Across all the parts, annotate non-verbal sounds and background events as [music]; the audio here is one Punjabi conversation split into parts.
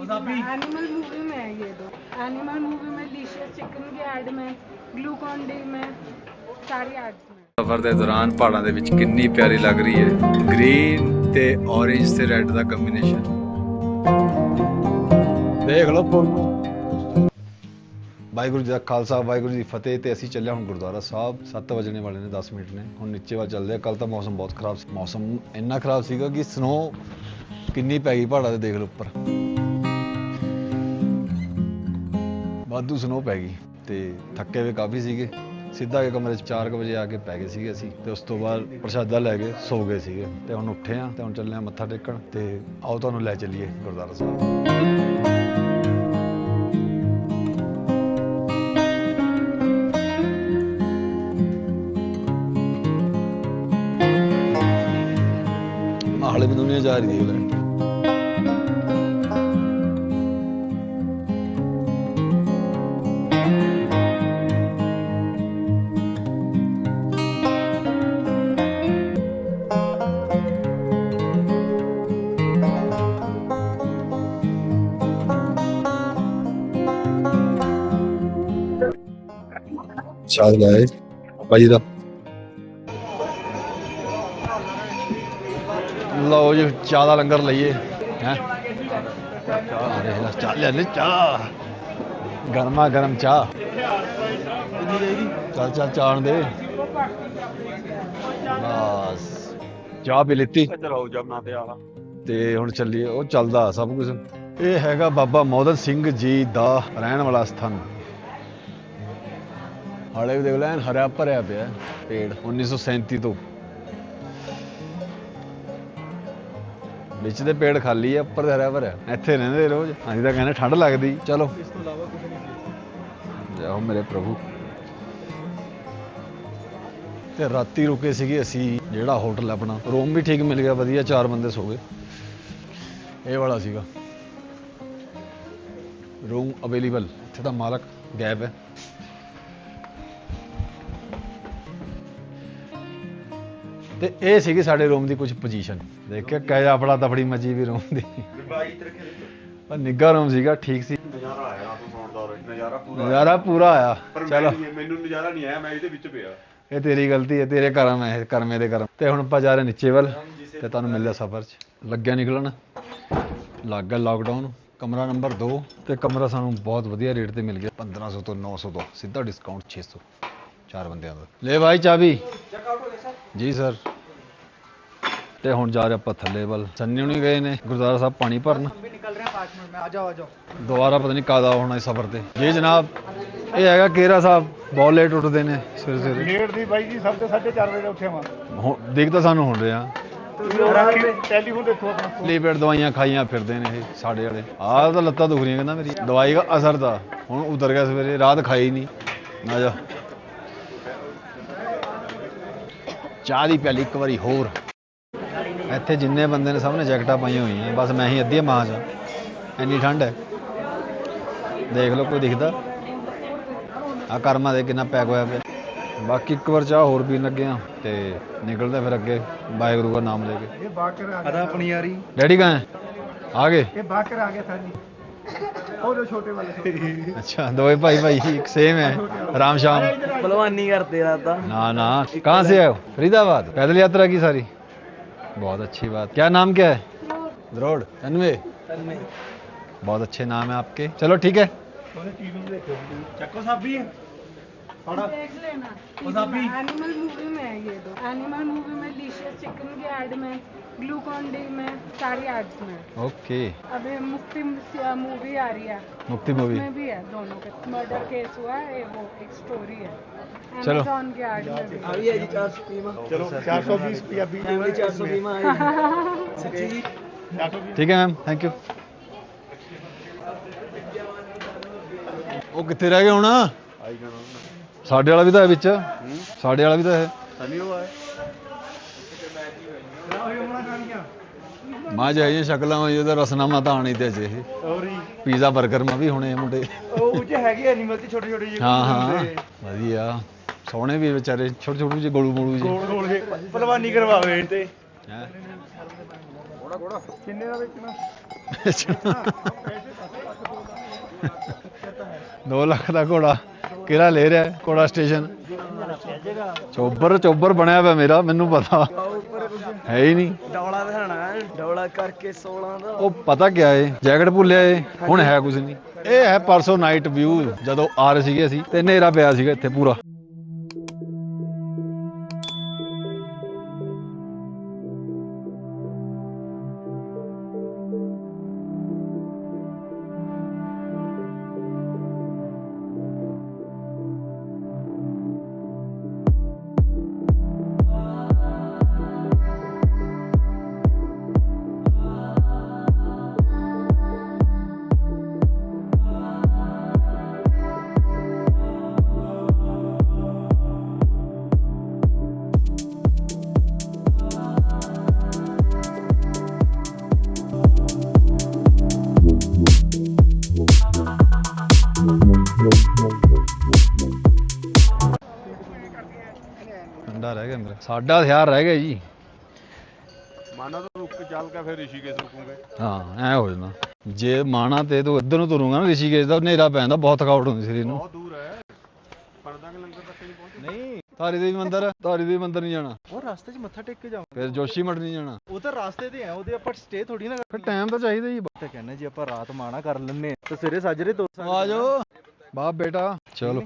एनिमल मूवी में है ये दो एनिमल मूवी में डिशेस चिकन की ऐड में ग्लूकॉन डी में सारी एड्स में ਸਫ਼ਰ ਦੇ ਦੌਰਾਨ ਪਹਾੜਾਂ ਦੇ ਵਿੱਚ ਕਿੰਨੀ ਪਿਆਰੀ ਲੱਗ ਰਹੀ ਹੈ ਗ੍ਰੀਨ ਤੇ orange ਤੇ ਰੈੱਡ ਦਾ ਕੰਬੀਨੇਸ਼ਨ ਦੇਖ ਲਓ ਫੋਟੋ ਵਾਹਿਗੁਰੂ ਜੀ ਦਾ ਖਾਲਸਾ ਵਾਹਿਗੁਰੂ ਜੀ ਦੀ ਫਤਿਹ ਤੇ ਅਸੀਂ ਚੱਲੇ ਹੁਣ ਗੁਰਦੁਆਰਾ ਸਾਹਿਬ 7 ਵਜਣੇ ਵਾਲੇ ਨੇ 10 ਮਿੰਟ ਨੇ ਹੁਣ ਨੀਚੇ ਵੱਲ ਚੱਲਦੇ ਆ ਕੱਲ ਤਾਂ ਮੌਸਮ ਬਹੁਤ ਖਰਾਬ ਸੀ ਮੌਸਮ ਇੰਨਾ ਖਰਾਬ ਸੀਗਾ ਕਿ ਸਨੋ ਕਿੰਨੀ ਪੈ ਗਈ ਪਹਾੜਾਂ ਦੇ ਦੇਖ ਲਓ ਉੱਪਰ ਵਾਧੂ ਸਨੋ ਪੈ ਗਈ ਤੇ ਥੱਕੇ ਹੋਏ ਕਾਫੀ ਸੀਗੇ। ਸਿੱਧਾ ਕੇ ਕਮਰੇ 'ਚ 4 ਵਜੇ ਆ ਕੇ ਪੈ ਗਏ ਸੀਗੇ ਅਸੀਂ ਤੇ ਉਸ ਤੋਂ ਬਾਅਦ ਪ੍ਰਸ਼ਾਦਾ ਲੈ ਕੇ ਸੋ ਗਏ ਸੀਗੇ ਤੇ ਹੁਣ ਉੱਠੇ ਆ ਤੇ ਹੁਣ ਚੱਲੇ ਆ ਮੱਥਾ ਟੇਕਣ ਤੇ ਆਓ ਤੁਹਾਨੂੰ ਲੈ ਚੱਲੀਏ ਗੁਰਦੁਆਰਾ ਸਾਹਿਬ। ਹਾਲੇ ਦੁਨੀਆ ਜਾ ਰਹੀ ਦੇਖ ਲੈ। ਸ਼ਾਦ ਲਾਏ ਭਾਜੀ ਦਾ। ਲਓ ਜੀ ਚਾਹ ਦਾ ਲੰਗਰ ਲਈਏ। ਹੈ? ਚਾਹ ਲੈ ਚਾਹ ਲੈ ਲੈ ਚਾਹ। ਗਰਮਾ ਗਰਮ ਚਾਹ। ਚੱਲ ਚੱਲ ਚਾਣ ਦੇ। ਬਸ। ਚਾਹ ਪੀ ਲਿੱਤੀ। ਚਲਾਓ ਜਮਨਾ ਤੇ ਆਲਾ ਤੇ ਹੁਣ ਚੱਲੀਏ। ਉਹ ਚੱਲਦਾ ਸਭ ਕੁਝ ਇਹ ਹੈਗਾ ਬਾਬਾ ਮੋਦਨ ਸਿੰਘ ਜੀ ਦਾ ਰਹਿਣ ਵਾਲਾ ਸਥਾਨ। ਹਾਲੇ ਵੀ ਦੇਖ ਲੈ ਐਨ ਹਰਿਆ ਭਰਿਆ ਪਿਆ ਪੇੜ 1937 ਤੋਂ। ਵਿੱਚ ਦੇ ਪੇੜ ਖਾਲੀ ਆ ਉੱਪਰ ਹਰਿਆ ਭਰਿਆ। ਇੱਥੇ ਰਹਿੰਦੇ ਰੋਜ਼। ਅਸੀਂ ਤਾਂ ਕਹਿੰਦੇ ਠੰਡ ਲੱਗਦੀ। ਚਲੋ। ਇਸ ਤੋਂ ਇਲਾਵਾ ਕੁਝ ਨਹੀਂ ਜਾਓ ਮੇਰੇ ਪ੍ਰਭੂ। ਤੇ ਰਾਤੀ ਰੁਕੇ ਸੀਗੇ ਅਸੀਂ ਜਿਹੜਾ ਹੋਟਲ ਆਪਣਾ ਰੂਮ ਵੀ ਠੀਕ ਮਿਲ ਗਿਆ ਵਧੀਆ ਚਾਰ ਬੰਦੇ ਸੋ ਗਏ। ਇਹ ਵਾਲਾ ਸੀਗਾ। ਰੂਮ ਅਵੇਲੇਬਲ ਇੱਥੇ ਦਾ ਮਾਲਕ ਗਾਇਬ ਹੈ। ਤੇ ਇਹ ਸੀਗੀ ਸਾਡੇ ਰੂਮ ਦੀ ਕੁਝ ਪੋਜੀਸ਼ਨ ਦੇਖਿਆ ਕਹਿ ਆਪਣਾ ਤਫੜੀ ਮੱਜੀ ਵੀ ਰੂਮ ਦੀ। ਬਾਈ ਪਰ ਨਿੱਗਾ ਰੂਮ ਸੀਗਾ ਠੀਕ ਸੀ। ਨਜ਼ਾਰਾ ਆਇਆ ਰਾਤ ਨੂੰ ਸੌਣ ਦਾ ਉਰੇ, ਨਜ਼ਾਰਾ ਪੂਰਾ ਨਜ਼ਾਰਾ ਪੂਰਾ ਆਇਆ। ਚਲੋ। ਮੈਨੂੰ ਮੈਨੂੰ ਨਜ਼ਾਰਾ ਨਹੀਂ ਆਇਆ ਮੈਂ ਇਹਦੇ ਵਿੱਚ ਪਿਆ। ਇਹ ਤੇਰੀ ਗਲਤੀ ਹੈ ਤੇਰੇ ਕਰਮ ਹੈ ਇਹ ਕਰਮੇ ਦੇ ਕਰਮ। ਤੇ ਹੁਣ ਆਪਾਂ ਜਾ ਰਹੇ ਨੀਚੇ ਵੱਲ ਤੇ ਤੁਹਾਨੂੰ ਮਿਲਿਆ ਸਫ਼ਰ 'ਚ। ਲੱਗਿਆ ਨਿਕਲਣ। ਲੱਗ ਗਿਆ ਲਾਕਡਾਊਨ ਕਮਰਾ ਨੰਬਰ 2 ਤੇ ਕਮਰਾ ਸਾਨੂੰ ਬਹੁਤ ਵਧੀਆ ਰੇਟ ਤੇ ਮਿਲ ਗਿਆ 1500 ਤੋਂ 900 ਤੋਂ। ਸਿੱਧਾ ਡਿਸਕਾਊਂਟ 600 ਚਾਰ ਬੰਦਿਆਂ ਦਾ ਲੈ ਭਾਈ ਚਾਬੀ ਜੀ ਸਰ ਤੇ ਹੁਣ ਜਾ ਰਹੇ ਆਪਾਂ ਥੱਲੇ ਵੱਲ ਸੰਨੀ ਹੁਣੀ ਗਏ ਨੇ ਗੁਰਦੁਆਰਾ ਸਾਹਿਬ ਪਾਣੀ ਭਰਨ भी निकल रहे हैं पाँच मिनट में आ जाओ आ जाओ ਦੁਬਾਰਾ ਪਤਾ ਨਹੀਂ ਕਾਦਾ ਹੋਣਾ ਇਸ ਸਫ਼ਰ ਤੇ ਜੀ ਜਨਾਬ ਇਹ ਹੈਗਾ ਕੇਰਾ ਸਾਹਿਬ ਬਹੁਤ ਲੇਟ ਉੱਠਦੇ ਨੇ ਸਵੇਰੇ ਸਵੇਰੇ ਲੇਟ ਦੀ ਬਾਈ ਜੀ ਸਭ ਤੋਂ 4:30 ਵਜੇ ਉੱਠਿਆ ਵਾਂ ਹੁਣ ਦੇਖ ਤਾਂ ਸਾਨੂੰ ਹੁਣ ਰਿਹਾ ਟੈਲੀਫੋਨ ਦੇਖੋ ਆਪਣਾ ਸਲੀਪਰ ਦਵਾਈਆਂ ਖਾਈਆਂ ਫਿਰਦੇ ਨੇ ਇਹ ਸਾਡੇ ਵਾਲੇ ਆਹ ਤਾਂ ਲੱਤਾਂ ਦੁਖ ਰਹੀਆਂ ਕਹਿੰਦਾ ਮੇਰੀ ਦਵਾਈ ਦਾ ਅਸਰ ਤਾਂ ਹੁਣ ਉਤਰ ਗਿਆ ਸਵੇਰੇ ਰਾਤ ਖਾਈ ਨਹੀਂ ਆ ਜਾ ਚਾਹ ਦੀ ਪਿਆਲੀ ਇੱਕ ਵਾਰੀ ਹੋਰ। ਇੱਥੇ ਜਿੰਨੇ ਬੰਦੇ ਨੇ ਸਭ ਨੇ ਜੈਕਟਾਂ ਪਾਈਆਂ ਹੋਈਆਂ ਬਸ ਮੈਂ ਹੀ ਅੱਧੀ ਮਾਂ ਜਾ ਇੰਨੀ ਠੰਡ ਹੈ। ਦੇਖ ਲਓ ਕੋਈ ਦਿਖਦਾ। ਆ ਕਰਮਾ ਦੇ ਕਿੰਨਾ ਪੈਕ ਹੋਇਆ ਪਿਆ। ਬਾਕੀ ਇੱਕ ਵਾਰ ਚਾਹ ਹੋਰ ਪੀਣ ਲੱਗੇ ਆ ਤੇ ਨਿਕਲਦਾ ਫਿਰ ਅੱਗੇ ਵਾਹਿਗੁਰੂ ਦਾ ਨਾਮ ਲੈ ਕੇ। ਇਹ ਬਾਕਰ ਆ ਆਪਣੀ ਯਾਰੀ। ਡੈਡੀ ਕਹਾਂ ਆ ਗਏ? ਇਹ ਬਾਕਰ ਆ ਗਿਆ ਸਾਡੀ। और छोटे वाले [laughs] अच्छा तो दो भाई भाई एक सेम है। राम शाम करते रहता ना ना। कहाँ से आए फरीदाबाद। पैदल यात्रा की सारी। बहुत अच्छी बात। क्या नाम क्या है? द्रोड़। तन्वे। बहुत अच्छे नाम है आपके। चलो ठीक है। चक्को साहब भी है एनिमल मूवी में है ये एनिमल मूवी में चिकन के एड में। ग्लूकॉन डी में सारी एड्स में ओके अभी मुक्ति मूवी आ रही है मुक्ति मूवी उसमें भी है दोनों के मर्डर केस हुआ है ये वो एक स्टोरी है चलो। Amazon [laughs] की एड में भी अभी है जी चार सौ बीमा ਚਲੋ 420 ਪੰਜਾਬੀ फैमिली चार सौ बीमा आई सच्ची जी ठीक है मैम थैंक यू ਉਹ ਕਿੱਥੇ ਰਹਿ ਗਿਆ ਹੁਣ ਸਾਡੇ ਵਾਲਾ ਵੀ ਤਾਂ ਹੈ ਵਿੱਚ ਸਾਡੇ ਵਾਲਾ ਵੀ ਤਾਂ ਹੈ ਸਨੀ ਉਹ ਆਇਆ ਮਾਂ ਜਾਈਏ ਸ਼ਕਲਾਂ ਵਿੱਚ ਇਹਦਾ ਰਸਨਾਮਾ ਤਾਂ ਆਣੀ ਤੇ ਅਜੇ ਇਹ ਸੌਰੀ ਪੀਜ਼ਾ 버ਗਰ ਮਾ ਵੀ ਹੋਣੇ ਮੁੰਡੇ। ਉਹ ਉੱਚ ਹੈਗੇ ਐਨੀਮਲ ਤੇ ਛੋਟੇ ਛੋਟੇ ਜਿਹੇ। ਹਾਂ ਹਾਂ। ਵਧੀਆ। ਸੋਹਣੇ ਵੀ ਵਿਚਾਰੇ ਛੋਟੇ ਛੋਟੇ ਜਿਹੇ ਗੋਲੂ ਮੋਲੂ ਜਿਹੇ। ਗੋਲ ਗੋਲ ਜੇ ਪਹਿਲਵਾਨੀ ਕਰਵਾਵੇ ਤੇ। ਹੈਂ। ਕਿੰਨੇ ਦਾ ਵੇਚਣਾ? 2 ਲੱਖ ਦਾ ਘੋੜਾ। ਕਿਹੜਾ ਲੈ ਰਿਹਾ ਹੈ? ਘੋੜਾ ਸਟੇਸ਼ਨ ਚੋਬਰ ਚੋਬਰ ਬਣਿਆ ਪਿਆ ਮੇਰਾ ਮੈਨੂੰ ਪਤਾ। ਹੈ ਹੀ ਨਹੀਂ। ਡੌਲਾ ਦਿਖਾਣਾ ਕਰਕੇ 16 ਦਾ। ਉਹ ਪਤਾ ਕਿਆ ਏ? ਜੈਕਟ ਭੁੱਲਿਆ ਏ? ਹੁਣ ਹੈ ਕੁਝ ਨਹੀਂ। ਇਹ ਹੈ ਪਰਸੋਂ ਨਾਈਟ ਵਿਊ ਜਦੋਂ ਆ ਰਹੇ ਸੀਗੇ ਅਸੀਂ, ਤੇ ਹਨੇਰਾ ਪਿਆ ਸੀਗਾ ਇੱਥੇ ਪੂਰਾ। ਸਾਡਾ ਹਥਿਆਰ ਰਹਿ ਗਿਆ ਜੀ। ਮਾਨਾ ਤਾਂ ਰੁੱਕ ਕੇ ਚੱਲ ਕੇ ਫਿਰ ਰਿਸ਼ੀਕੇਸ਼ ਰੁਕੂਗੇ। ਹਾਂ ਐ ਹੋ ਜਾਂਦਾ। ਜੇ ਮਾਣਾ ਤੇ ਤੂੰ ਇੱਧਰ ਨੂੰ ਤੁਰੂੰਗਾ ਨਾ ਰਿਸ਼ੀਕੇਸ਼ ਦਾ ਹਨੇਰਾ ਪੈਂਦਾ ਬਹੁਤ ਥਕਾਵਟ ਹੁੰਦੀ ਸਰੀਰ ਨੂੰ। ਬਹੁਤ ਦੂਰ ਹੈ। ਪੜਦਾ ਕਿ ਲੰਗਰ ਤੱਕ ਨਹੀਂ ਪਹੁੰਚੇ ਨਹੀਂ ਧਾਰੀ ਦੇਵੀ ਮੰਦਿਰ ਧਾਰੀ ਦੇਵੀ ਮੰਦਿਰ ਨਹੀਂ ਜਾਣਾ। ਉਹ ਰਸਤੇ 'ਚ ਮੱਥਾ ਟੇਕ ਕੇ ਜਾਵਾਂ ਫਿਰ ਜੋਸ਼ੀ ਮਠ ਨਹੀਂ ਜਾਣਾ। ਉਹ ਤਾਂ ਰਸਤੇ ਤੇ ਆ ਉਹਦੇ ਆਪਾਂ ਸਟੇ ਥੋੜੀ ਨਾ ਫਿਰ ਟਾਈਮ ਤਾਂ ਚਾਹੀਦਾ ਜੀ। ਤੇ ਕਹਿੰਦੇ ਜੀ ਆਪਾਂ ਰਾਤ ਮਾਣਾ ਕਰ ਲੈਣੇ ਤੇ ਸਵੇਰੇ ਸਾਜਰੇ ਦੋ ਆ ਜਾਓ। ਬਾਪ ਬੇਟਾ। ਚਲੋ।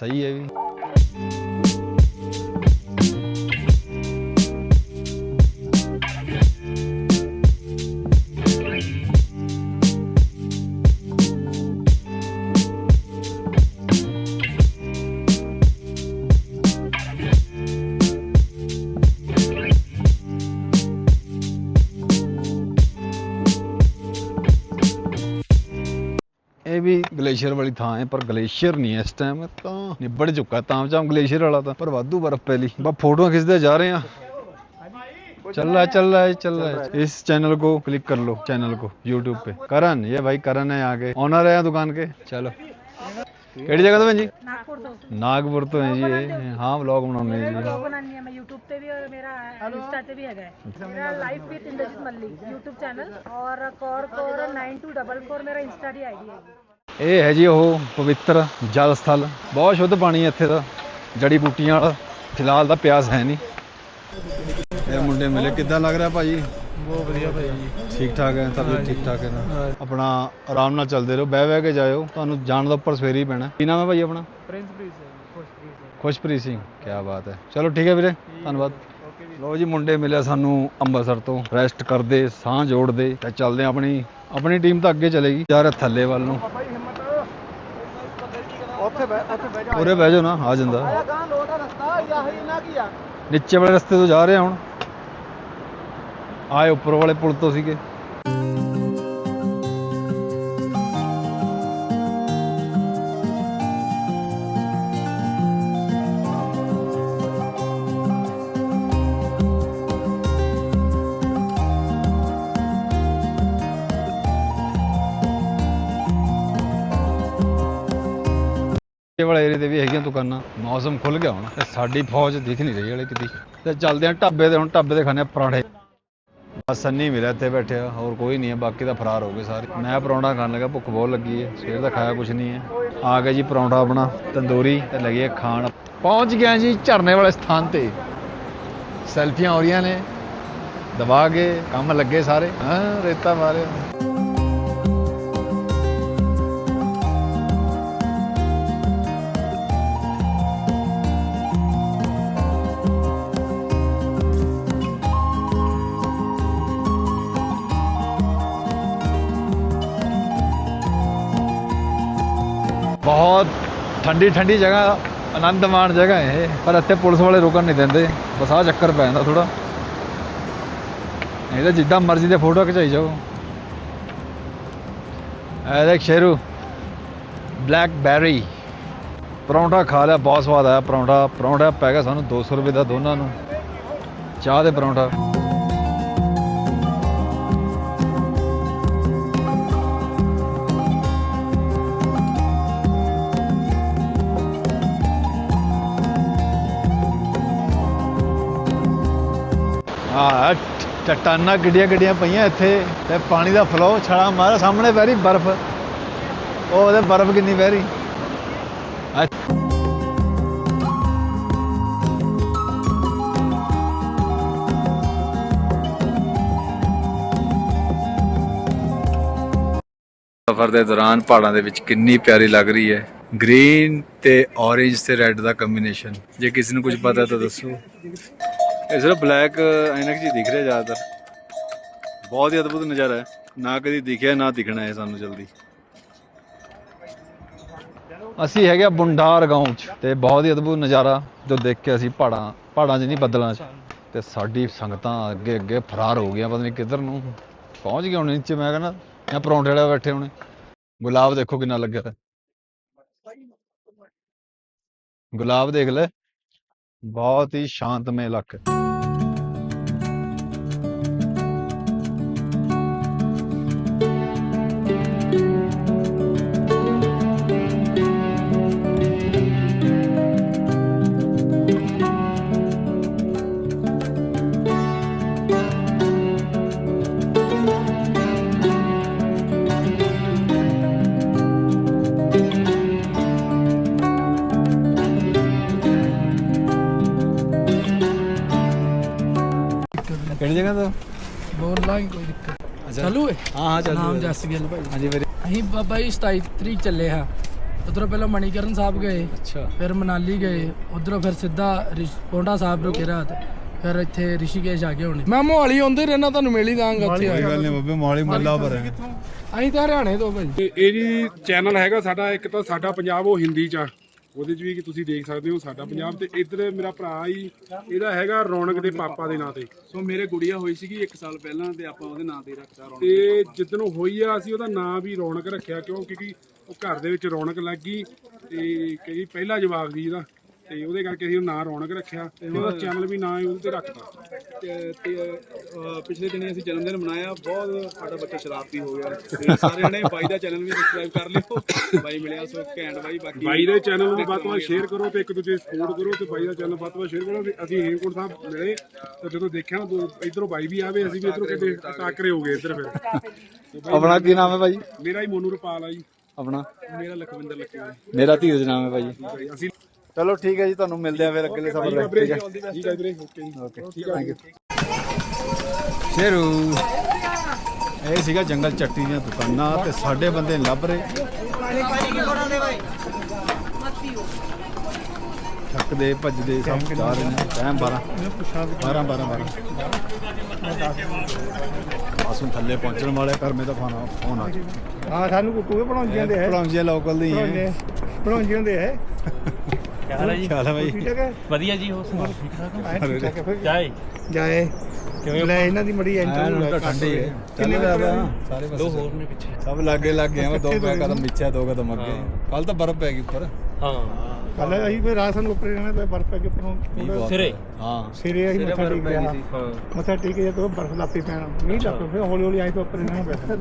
ਸਹੀ ਹੈ ਵੀ। ਗਲੇਸ਼ੀਅਰ ਵਾਲੀ ਥਾਂ ਹੈ ਪਰ ਗਲੇਸ਼ੀਅਰ ਨਹੀਂ ਹੈ ਇਸ ਟਾਈਮ ਤਾਂ ਨਿਬੜ ਚੁੱਕਾ ਤਾਂ ਚਾਮ ਗਲੇਸ਼ੀਅਰ ਵਾਲਾ ਤਾਂ ਪਰ ਵਾਧੂ ਬਰਫ਼ ਪੈਲੀ ਬਸ ਫੋਟੋਆਂ ਖਿੱਚਦੇ ਜਾ ਰਹੇ ਆ चल रहा है चल रहा है चल रहा है इस चैनल को क्लिक कर लो चैनल को यूट्यूब पे करण ये भाई करण है यहाँ के ऑनर है यहाँ दुकान के चलो ਕਿਹੜੀ ਜਗ੍ਹਾ ਤੋਂ ਭੈਣ ਜੀ नागपुर तो ਨਾਗਪੁਰ ਤੋਂ ਹੈ ਜੀ ਇਹ ਹਾਂ ਵਲੌਗ ਬਣਾਉਂਦੇ ਜੀ ब्लॉग बनानी है मैं यूट्यूब पे भी और मेरा इंस्टा पे भी है मेरा life with Indrajit Mallik YouTube channel और Kaur Kaur nine to double four मेरा इंस्टा डी आई डी है ਇਹ ਹੈ ਜੀ ਉਹ ਪਵਿੱਤਰ ਜਲ ਸਥਲ ਬਹੁਤ ਸ਼ੁੱਧ ਪਾਣੀ ਹੈ ਇੱਥੇ ਦਾ। ਜੜੀ ਬੂਟੀਆਂ ਵਾਲਾ। ਫਿਲਹਾਲ ਤਾਂ ਪਿਆਸ ਹੈ ਨਹੀਂ। ਇਹ ਮੁੰਡੇ ਮਿਲੇ। ਕਿੱਦਾਂ ਲੱਗ ਰਿਹਾ ਭਾਜੀ? ਬਹੁਤ ਵਧੀਆ ਭਾਈ ਜੀ ਠੀਕ ਠਾਕ ਹੈ? ਤਬੀਅਤ ਠੀਕ ਠਾਕ ਹੈ ਨਾ? ਆਪਣਾ ਆਰਾਮ ਨਾਲ ਚੱਲਦੇ ਰਹੋ। ਬਹਿ ਬਹਿ ਕੇ ਜਾਇਓ। ਤੁਹਾਨੂੰ ਜਾਣ ਦਾ ਉੱਪਰ ਸਵੇਰੇ ਹੀ ਪੈਣਾ। ਕੀ ਨਾਮ ਹੈ ਭਾਈ ਆਪਣਾ? ਪ੍ਰਿੰਸ ਪ੍ਰੀਤ ਸਿੰਘ। ਖੁਸ਼ਪ੍ਰੀਤ ਖੁਸ਼ਪ੍ਰੀਤ ਸਿੰਘ। ਕੀ ਬਾਤ ਹੈ। ਚਲੋ ਠੀਕ ਹੈ ਵੀਰੇ। ਧੰਨਵਾਦ। ਲੋ ਜੀ ਮੁੰਡੇ ਮਿਲਿਆ ਸਾਨੂੰ ਅੰਮ੍ਰਿਤਸਰ ਤੋਂ। ਰੈਸਟ ਕਰਦੇ ਸਾਹ ਜੋੜਦੇ ਤੇ ਚੱਲਦੇ ਆਪਣੀ ਆਪਣੀ ਟੀਮ ਤਾਂ ਅੱਗੇ ਚਲੇਗੀ। ਯਾਰ ਥੱਲੇ ਵੱਲ ਨੂੰ ਉੱਥੇ ਬਹਿ ਉੱਥੇ ਬਹਿ ਜਾ ਉਰੇ ਬਹਿ ਜਾਓ ਨਾ ਆ ਜਾਂਦਾ। ਗਾਂ ਲੋਟ ਆ ਰਸਤਾ ਯਾ ਹੀ ਨਾ ਕੀਆ ਨੀਚੇ ਵਾਲੇ ਰਸਤੇ ਤੋਂ ਜਾ ਰਹੇ ਹੁਣ। ਆਏ ਉੱਪਰ ਵਾਲੇ ਪੁਲ ਤੋਂ ਸੀਗੇ। ਇਹ ਵਾਲੇ ਏਰੀਏ ਤੇ ਵੀ ਹੈਗੀਆਂ ਦੁਕਾਨਾਂ। ਮੌਸਮ ਖੁੱਲ ਗਿਆ ਹੁਣ। ਤੇ ਸਾਡੀ ਫੌਜ ਦਿਖ ਨਹੀਂ ਰਹੀ ਹਲੇ ਕਿਤੇ। ਤੇ ਚੱਲਦੇ ਆ ਢਾਬੇ ਤੇ, ਹੁਣ ਢਾਬੇ ਤੇ ਖਾਣੇ ਪਰਾਂਠੇ। ਬਸ ਸੰਨੀ ਮਿਲਿਆ ਇੱਥੇ ਬੈਠਿਆ ਹੋਰ ਕੋਈ ਨਹੀਂ ਹੈ ਬਾਕੀ ਤਾਂ ਫਰਾਰ ਹੋ ਗਏ ਸਾਰੇ। ਮੈਂ ਪਰੌਂਠਾ ਖਾਣ ਲੱਗਾ, ਭੁੱਖ ਬਹੁਤ ਲੱਗੀ ਹੈ, ਸਵੇਰ ਦਾ ਖਾਇਆ ਕੁਝ ਨਹੀਂ ਹੈ। ਆ ਗਿਆ ਜੀ ਪਰੌਂਠਾ ਆਪਣਾ, ਤੰਦੂਰੀ ਤੇ ਲੱਗੇ ਖਾਣ। ਪਹੁੰਚ ਗਿਆ ਜੀ ਝਰਨੇ ਵਾਲੇ ਸਥਾਨ ਤੇ। ਸੈਲਫੀਆਂ ਹੋ ਰਹੀਆਂ ਨੇ। ਦਬਾ ਕੇ, ਕੰਮ ਲੱਗੇ ਸਾਰੇ। ਹਾਂ, ਰੇਤਾ ਮਾਰੇ ਠੰਡੀ ਠੰਡੀ ਜਗ੍ਹਾ ਆਨੰਦ ਮਾਣ ਜਗ੍ਹਾ ਇਹ। ਪਰ ਇੱਥੇ ਪੁਲਿਸ ਵਾਲੇ ਰੁਕਣ ਨਹੀਂ ਦਿੰਦੇ। ਬਸ ਆਹ ਚੱਕਰ ਪੈ ਜਾਂਦਾ ਥੋੜਾ ਇਹ ਤਾਂ ਜਿੱਦਾਂ ਮਰਜ਼ੀ ਦੇ ਫੋਟੋ ਖਿਚਾਈ ਜਾਓ। ਇਹ ਦੇਖ ਸ਼ੇਰੂ। ਬਲੈਕਬੈਰੀ। ਪਰੌਂਠਾ ਖਾ ਲਿਆ, ਬਹੁਤ ਸਵਾਦ ਆਇਆ ਪਰੌਂਠਾ। ਪਰੌਂਠਾ ਪੈ ਗਿਆ ਸਾਨੂੰ 200 ਰੁਪਏ ਦਾ ਦੋਨਾਂ ਨੂੰ। ਚਾਹ ਦੇ ਪਰੌਂਠਾ। ਚਟਾਨਾਂ ਗੱਡੀਆਂ ਗੱਡੀਆਂ ਪਈਆਂ ਇੱਥੇ ਤੇ ਪਾਣੀ ਦਾ ਫਲੋ ਛੜਾ ਮਾਰਿਆ ਸਾਹਮਣੇ ਪੈਰੀ ਬਰਫ਼। ਉਹ ਉਹਦੇ ਬਰਫ਼ ਕਿੰਨੀ ਪੈ ਰਹੀ। ਸਫ਼ਰ ਦੇ ਦੌਰਾਨ ਪਹਾੜਾਂ ਦੇ ਵਿੱਚ ਕਿੰਨੀ ਪਿਆਰੀ ਲੱਗ ਰਹੀ ਹੈ। ਗ੍ਰੀਨ ਤੇ orange ਤੇ ਰੈੱਡ ਦਾ ਕੰਬੀਨੇਸ਼ਨ ਜੇ ਕਿਸੇ ਨੂੰ ਕੁਝ ਪਤਾ ਤਾਂ ਦੱਸੋ। ਇਹ ਸਿਰਫ ਬਲੈਕ ਐਨਕ ਜੀ ਦਿਖ ਰਿਹਾ ਜ਼ਿਆਦਾਤਰ। ਬਹੁਤ ਹੀ ਅਦਭੁਤ ਨਜ਼ਾਰਾ ਹੈ। ਨਾ ਕਦੀ ਦਿਖਿਆ, ਨਾ ਦਿਖਣਾ ਹੈ ਸਾਨੂੰ ਜਲਦੀ। ਅਸੀਂ ਹੈਗੇ ਬੁੰਡਾਰ ਗਾਉਂ ਚ ਤੇ ਬਹੁਤ ਹੀ ਅਦਭੁਤ ਨਜ਼ਾਰਾ ਜੋ ਦੇਖ ਕੇ ਅਸੀਂ ਪਹਾੜਾਂ ਪਹਾੜਾਂ 'ਚ ਨਹੀਂ ਬੱਦਲਾਂ 'ਚ। ਤੇ ਸਾਡੀ ਸੰਗਤਾਂ ਅੱਗੇ ਅੱਗੇ ਫਰਾਰ ਹੋ ਗਈਆਂ, ਪਤਾ ਨਹੀਂ ਕਿੱਧਰ ਨੂੰ ਪਹੁੰਚ ਗਏ ਹੋਣੇ ਨੀਚੇ। ਮੈਂ ਕਹਿੰਦਾ ਜਾਂ ਪਰੌਂਠੇ ਵਾਲੇ ਬੈਠੇ ਹੋਣੇ। ਗੁਲਾਬ ਦੇਖੋ ਕਿੰਨਾ ਲੱਗਿਆ ਗੁਲਾਬ ਦੇਖ ਲੈ। ਬਹੁਤ ਹੀ ਸ਼ਾਂਤਮਈ ਇਲਾਕਾ ਕਿਹੜੀ ਜਗ੍ਹਾ ਤੋਂ? ਬੋਲ ਲਾਂਗੇ ਕੋਈ ਦਿੱਕਤ ਚਾਲੂ ਹੈ ਹਾਂ ਹਾਂ ਚੱਲ ਨਾਮ ਜਸ ਗਿੱਲ ਭਾਈ। ਹਾਂਜੀ ਵੀਰੇ। ਅਸੀਂ ਬਾਬਾ ਜੀ 27 ਤਰੀਕ ਚੱਲੇ ਹਾਂ। ਉਧਰੋਂ ਪਹਿਲਾਂ ਮਣੀਕਰਨ ਸਾਹਿਬ ਗਏ। ਅੱਛਾ। ਫਿਰ ਮਨਾਲੀ ਗਏ। ਉਧਰੋਂ ਫਿਰ ਸਿੱਧਾ ਪੌਂਡਾ ਸਾਹਿਬ ਰੁਕੇ ਰਾਤ। ਫਿਰ ਇੱਥੇ ਰਿਸ਼ੀਕੇਸ਼ ਆ ਗਏ ਹੁਣ ਮੈਂ ਮੋਹਾਲੀ ਆਉਂਦੇ ਰਹਿਣਾ ਤੁਹਾਨੂੰ ਮਿਲ ਹੀ ਦਾਂਗਾ ਉੱਥੇ ਆ ਗੱਲ ਨਹੀਂ ਬੱਬੇ ਮੌਲੀ ਮੁੱਲਾ ਪਰ ਅਸੀਂ ਤਾਂ ਹਰਿਆਣੇ ਤੋਂ ਭਾਈ। ਇਹ ਇਹ ਜੀ ਚੈਨਲ ਹੈਗਾ ਸਾਡਾ ਇੱਕ ਤਾਂ ਸਾਡਾ ਪੰਜਾਬ ਉਹ ਹਿੰਦੀ ਚ ਆ। ਉਹਦੇ ਚ ਵੀ ਕਿ ਤੁਸੀਂ ਦੇਖ ਸਕਦੇ ਹੋ ਸਾਡਾ ਪੰਜਾਬ ਤੇ ਇੱਧਰ ਮੇਰਾ ਭਰਾ ਹੀ ਇਹਦਾ ਹੈਗਾ ਰੌਣਕ ਦੇ ਪਾਪਾ ਦੇ ਨਾਂ ਤੇ। ਸੋ ਮੇਰੇ ਗੁੜੀਆ ਹੋਈ ਸੀਗੀ 1 ਸਾਲ ਪਹਿਲਾਂ ਤੇ ਆਪਾਂ ਉਹਦੇ ਨਾਂ ਤੇ ਰੱਖਤਾ ਰੌਣਕ ਤੇ ਉਹ ਹੋਈ ਆ ਅਸੀਂ ਉਹਦਾ ਨਾਂ ਵੀ ਰੌਣਕ ਰੱਖਿਆ ਕਿਉਂ ਕਿਉਂਕਿ ਉਹ ਘਰ ਦੇ ਵਿੱਚ ਰੌਣਕ ਲੱਗ ਗਈ ਤੇ ਕਈ ਪਹਿਲਾ ਜਵਾਬ ਸੀ ਇਹਦਾ। ਤੇ ਉਹਦੇ ਕਰਕੇ ਅਸੀਂ ਉਹ ਨਾਂ ਰੌਣਕ ਰੱਖਿਆ ਤੇ ਉਹਦਾ ਚੈਨਲ ਵੀ ਨਾਂ ਉਹਦੇ ਤੇ ਰੱਖਤਾ। ਤੇ ਤੇ, ਅਹ, ਪਿਛਲੇ ਦਿਨੀ ਅਸੀਂ ਜਨਮ ਦਿਨ ਮਨਾਇਆ ਬਹੁਤ ਸਾਡਾ ਬੱਚਾ ਸ਼ਰਾਰਤੀ ਹੋ ਗਿਆ। ਤੇ ਸਾਰਿਆਂ ਨੇ ਬਾਈ ਦਾ ਚੈਨਲ ਵੀ ਸਬਸਕ੍ਰਾਈਬ ਕਰ ਲਿਓ। ਬਾਈ ਮਿਲਿਆ ਸੋ ਘੈਂਟ ਬਾਈ ਬਾਕੀ ਬਾਈ ਦੇ ਚੈਨਲ ਨੂੰ ਵੱਧ ਤੋਂ ਵੱਧ ਸ਼ੇਅਰ ਕਰੋ ਤੇ ਇੱਕ ਦੂਜੇ ਸਪੋਰਟ ਕਰੋ ਤੇ ਬਾਈ ਦਾ ਚੈਨਲ ਵੱਧ ਤੋਂ ਵੱਧ ਸ਼ੇਅਰ ਕਰੋ ਤੇ ਅਸੀਂ ਹੇਮਕੋਟ ਸਾਹਿਬ ਮਿਲੇ ਤੇ ਜਦੋਂ ਦੇਖਿਆ ਨਾ ਦੋ- ਇੱਧਰੋਂ ਬਾਈ ਵੀ ਆਵੇ ਅਸੀਂ ਵੀ ਇੱਧਰੋਂ ਕਿਤੇ ਟਾਕਰੇ ਹੋ ਗਏ ਇੱਧਰ ਫਿਰ। ਆਪਣਾ ਕੀ ਨਾਮ ਹੈ ਭਾਈ ਮੇਰਾ ਹੀ ਮੋਨੂ ਰਪਾਲ ਆ ਜੀ। ਆਪਣਾ? ਮੇਰਾ ਲਖਵਿੰਦਰ ਲੱਕੀ ਮੇਰਾ ਧੀਰਜ ਨਾਮ ਹੈ ਭਾਈ ਅਸੀਂ ਚਲੋ ਠੀਕ ਹੈ ਜੀ ਤੁਹਾਨੂੰ ਮਿਲਦੇ ਆ ਫਿਰ ਅਗਲੇ ਸਫ਼ਰ ਠੀਕ ਆ ਵਿੱਚ ਵੀਰੇ ਠੀਕ ਆ ਵੀਰੇ ਓਕੇ ਜੀ। ਓਕੇ ਠੀਕ ਆ ਜੀ ਸ਼ੇਰੂ। ਇਹ ਸੀਗਾ ਜੰਗਲ ਚੱਟੀ ਦੀਆਂ ਦੁਕਾਨਾਂ ਤੇ ਸਾਡੇ ਬੰਦੇ ਲੱਭ ਰਹੇ। ਥੱਕਦੇ ਭੱਜਦੇ ਸਭ ਜਾ ਰਹੇ ਨੇ। ਟਾਈਮ 12 12 12 12 ਅਸੂੰ ਥੱਲੇ ਪਹੁੰਚਣ ਵਾਲੇ ਕਰਮੇ ਦਾ ਫੋਨ ਆ ਫੋਨ ਆ ਹਾਂ ਸਾਨੂੰ ਕੁੱਕੂ ਬਣਾਉਂ ਜਾਂਦੇ ਹੈ। ਲੋਕਲ ਦੀ ਹੈ ਬਣਾਉਂ ਜਾਂਦੇ ਹੈ। ਹਾਲ ਹੈ ਜੀ ਹਾਲ ਹੈ ਠੀਕ ਹੈ? ਵਧੀਆ ਜੀ ਹੋਰ ਸੁਣਾਓ? ਠੀਕ ਠਾਕ ਠੀਕ ਹੈ ਫਿਰ? ਜਾਏ। ਜਾਏ। ਲੈ ਇਹਨਾਂ ਦੀ ਮੜੀ ਹੁਣ ਤਾਂ ਠੰਡੀ ਹੈ ਰਿਹਾ ਤਾਂ ਸਾਰੇ ਪਾਸੇ ਦੋ ਹੋਰ ਨੇ ਪਿੱਛੇ। ਸਭ ਲਾਗੇ ਲੱਗ ਗਏ ਆ ਦੋ ਮੈਂ ਕਦਮ ਪਿੱਛੇ ਦੋ ਕਦਮ ਅੱਗੇ। ਕੱਲ ਤਾਂ ਬਰਫ਼ ਪੈ ਗਈ ਉੱਪਰ। ਹਾਂ। ਕੱਲ ਅਸੀਂ ਫਿਰ ਰਾਤ ਨੂੰ ਉੱਪਰ ਰਹਿਣਾ ਤੇ ਬਰਫ਼ ਪੈ ਕੇ ਉੱਪਰੋਂ। ਸਿਰੇ? ਹਾਂ। ਸਿਰੇ ਅਸੀਂ ਮੱਥਾ ਟੇਕ ਗਿਆ। ਹਾਂ। ਮੱਥਾ ਟੇਕ ਕੇ ਜਦੋਂ ਬਰਫ਼ ਲੱਪੀ ਪੈਣਾ। ਮੀਂਹ ਲੱਗ ਪਿਆ ਫਿਰ ਹੌਲੀ ਹੌਲੀ ਆਈ ਤੋਂ ਉੱਪਰ ਰਹਿਣਾ ਪੈਣਾ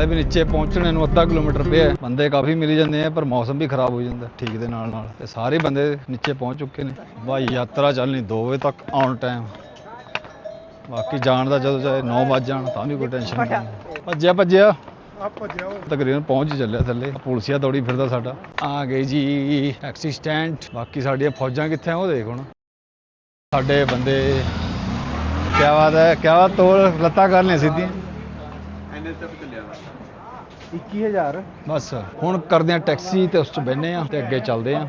ਹਾਲੇ ਵੀ ਨੀਚੇ ਪਹੁੰਚਣੇ ਨੂੰ ਅੱਧਾ ਕਿਲੋਮੀਟਰ ਪਿਆ ਹੈ। ਬੰਦੇ ਕਾਫੀ ਮਿਲ ਜਾਂਦੇ ਆ, ਪਰ ਮੌਸਮ ਵੀ ਖਰਾਬ ਹੋ ਜਾਂਦਾ, ਠੀਕ ਦੇ ਨਾਲ ਨਾਲ। ਤੇ ਸਾਰੇ ਬੰਦੇ ਨੀਚੇ ਪਹੁੰਚ ਚੁੱਕੇ ਨੇ। ਭਾਈ ਯਾਤਰਾ ਚੱਲਣੀ 2 ਵਜੇ ਤੱਕ ਆਨ ਟਾਈਮ ਬਾਕੀ ਜਾਣ ਦਾ ਜਦੋਂ ਚਾਹੇ 9 ਵਜ ਜਾਣ, ਤਾਂ ਵੀ ਕੋਈ ਟੈਨਸ਼ਨ ਨਹੀਂ ਭੱਜਿਆ ਭੱਜਿਆ। ਤਕਰੀਬਨ ਪਹੁੰਚ ਚੱਲਿਆ ਥੱਲੇ। ਪੁਲਸੀਆ ਦੌੜੀ ਫਿਰਦਾ ਸਾਡਾ। ਆ ਗਏ ਜੀ ਟੈਕਸੀ ਸਟੈਂਡ ਬਾਕੀ ਸਾਡੀਆਂ ਫੌਜਾਂ ਕਿੱਥੇ ਆ, ਉਹ ਦੇਖ ਹੁਣ। ਸਾਡੇ ਬੰਦੇ, ਕਿਆ ਬਾਤ ਹੈ, ਕਿਆ ਬਾਤ ਤੋੜ, ਲੱਤਾਂ ਕਰ ਸਿੱਧੀਆਂ। 21000 ਬਸ। ਹੁਣ ਕਰਦੇ ਆ ਟੈਕਸੀ ਤੇ ਉਸ ਚ ਬਹਿੰਦੇ ਆ ਤੇ ਅੱਗੇ ਚੱਲਦੇ ਆ।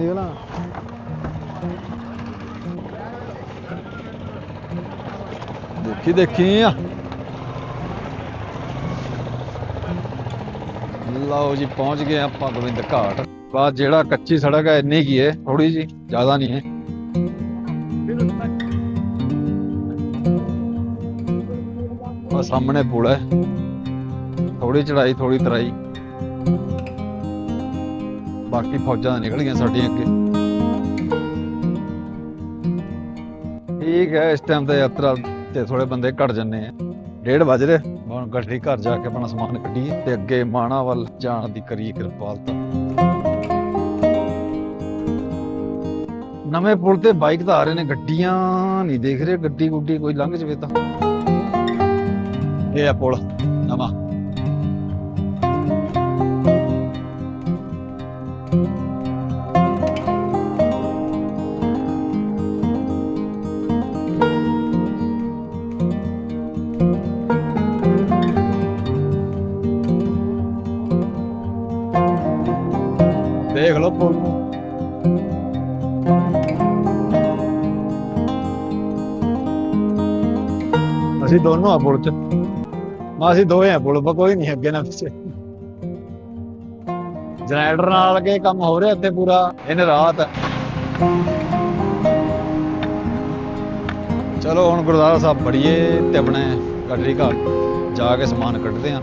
ਮੈਂ ਦੇਖੀ ਦੇਖੀ ਆ। ਲਓ ਜੀ, ਪਹੁੰਚ ਗਏ ਆਪਾਂ ਗੋਬਿੰਦ ਘਾਟ। ਬਾਅਦ ਜਿਹੜਾ ਕੱਚੀ ਸੜਕ ਹੈ ਇੰਨੀ ਕੀ ਹੈ ਥੋੜੀ ਜੀ ਜ਼ਿਆਦਾ ਨਹੀਂ ਹੈ ਆ ਸਾਹਮਣੇ ਪੁਲ ਹੈ। ਥੋੜੀ ਚੜਾਈ ਥੋੜੀ ਤਰਾਈ। ਬਾਕੀ ਫੌਜਾਂ ਨਿਕਲ ਗਈਆਂ ਸਾਡੀਆਂ ਅੱਗੇ। ਠੀਕ ਹੈ, ਇਸ ਟਾਈਮ ਤੇ ਯਾਤਰਾ ਤੇ ਥੋੜੇ ਬੰਦੇ ਘਟ ਜੰਨੇ ਆ। ਡੇਢ ਵਜ ਰਹੇ। ਹੁਣ ਗੱਡੀ ਘਰ ਜਾ ਕੇ ਆਪਣਾ ਸਮਾਨ ਕੱਢੀਏ ਤੇ ਅੱਗੇ ਮਾਣਾ ਵੱਲ ਜਾਣ ਦੀ ਕਰੀਏ ਕਿਰਪਾਲਤਾ ਨਵੇਂ ਪੁਲ ਤੇ ਬਾਈਕ ਤਾਂ ਆ ਰਹੇ ਨੇ, ਗੱਡੀਆਂ ਨਹੀਂ ਦੇਖ ਰਹੇ। ਗੱਡੀ ਗੁੱਡੀ ਕੋਈ ਲੰਘ ਜਵੇ ਤਾਂ। ਇਹ ਆ ਪੁਲ, ਨਵਾਂ। ਦੇਖ ਅਸੀਂ ਦੋਨੋਂ ਆ ਪੁਲ 'ਚ। ਮਾ ਅਸੀਂ ਦੋਵੇਂ ਆ ਪੁਲ 'ਤੇ ਕੋਈ ਨਹੀਂ ਅੱਗੇ ਨਾ ਪਿੱਛੇ। ਜਨਰੇਟਰ ਨਾਲ ਕੇ ਕੰਮ ਹੋ ਰਿਹਾ ਇੱਥੇ ਪੂਰਾ ਇਹਨੇ ਰਾਤ। ਚਲੋ ਹੁਣ ਗੁਰਦੁਆਰਾ ਸਾਹਿਬ ਬੜੀਏ ਤੇ ਆਪਣੇ ਗੱਡੀ ਘਾਟ ਜਾ ਕੇ ਸਮਾਨ ਕੱਢਦੇ ਆਂ।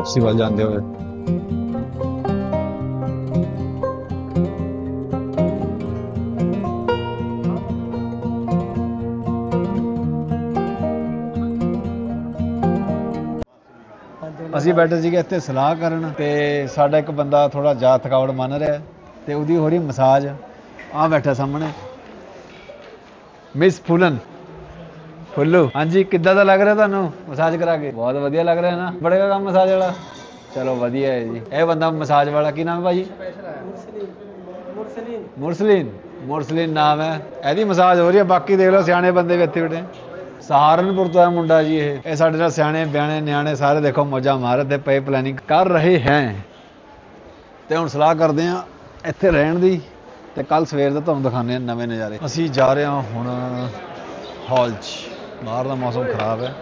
ਵਾਪਸੀ ਵੱਲ ਜਾਂਦੇ ਹੋਏ। ਅਸੀਂ ਬੈਠੇ ਸੀਗੇ ਇੱਥੇ ਸਲਾਹ ਕਰਨ ਤੇ ਸਾਡਾ ਇੱਕ ਬੰਦਾ ਥੋੜਾ ਜਾ ਥਕਾਵਟ ਮੰਨ ਰਿਹਾ ਤੇ ਉਹਦੀ ਹੋ ਰਹੀ ਮਸਾਜ। ਆ ਬੈਠਾ ਸਾਹਮਣੇ। ਮਿਸ ਫੁਲਨ। ਫੁੱਲੂ। ਹਾਂਜੀ ਕਿੱਦਾਂ ਦਾ ਲੱਗ ਰਿਹਾ ਤੁਹਾਨੂੰ ਮਸਾਜ ਕਰਾ ਕੇ? ਬਹੁਤ ਵਧੀਆ ਲੱਗ ਰਿਹਾ ਨਾ। ਬੜੇਗਾ ਕੰਮ ਮਸਾਜ ਵਾਲਾ? ਚਲੋ ਵਧੀਆ ਹੈ ਜੀ। ਇਹ ਬੰਦਾ ਮਸਾਜ ਵਾਲਾ ਕੀ ਨਾਮ ਹੈ ਭਾਜੀ? ਮੁਰਸਲੀਨ। ਮੁਰਸਲੀਨ। ਮੁਰਸਲੀਨ ਨਾਮ ਹੈ। ਇਹਦੀ ਮਸਾਜ ਹੋ ਰਹੀ ਹੈ। ਬਾਕੀ ਦੇਖ ਲਓ ਸਿਆਣੇ ਬੰਦੇ ਵੀ ਇੱਥੇ ਬੈਠੇ ਸਹਾਰਨਪੁਰ ਤੋਂ ਹੈ ਮੁੰਡਾ ਜੀ ਇਹ। ਇਹ ਸਾਡੇ ਨਾਲ ਸਿਆਣੇ ਬਿਆਣੇ ਨਿਆਣੇ ਸਾਰੇ ਦੇਖੋ ਮੌਜਾਂ ਮਾਰਦੇ ਤੇ ਪਏ ਪਲੈਨਿੰਗ ਕਰ ਰਹੇ ਹੈ। ਤੇ ਹੁਣ ਸਲਾਹ ਕਰਦੇ ਆ ਇੱਥੇ ਰਹਿਣ ਦੀ। ਤੇ ਕੱਲ ਸਵੇਰ ਦਾ ਤੁਹਾਨੂੰ ਆ ਨਵੇਂ ਨਜ਼ਾਰੇ। ਅਸੀਂ ਜਾ ਰਹੇ ਹਾਂ ਹੁਣ ਹਾਲ 'ਚ। ਬਾਹਰ ਦਾ ਮੌਸਮ ਖਰਾਬ ਹੈ।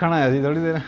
ਦੇਖਣ ਆਇਆ ਸੀ ਥੋੜੀ ਦੇਰ।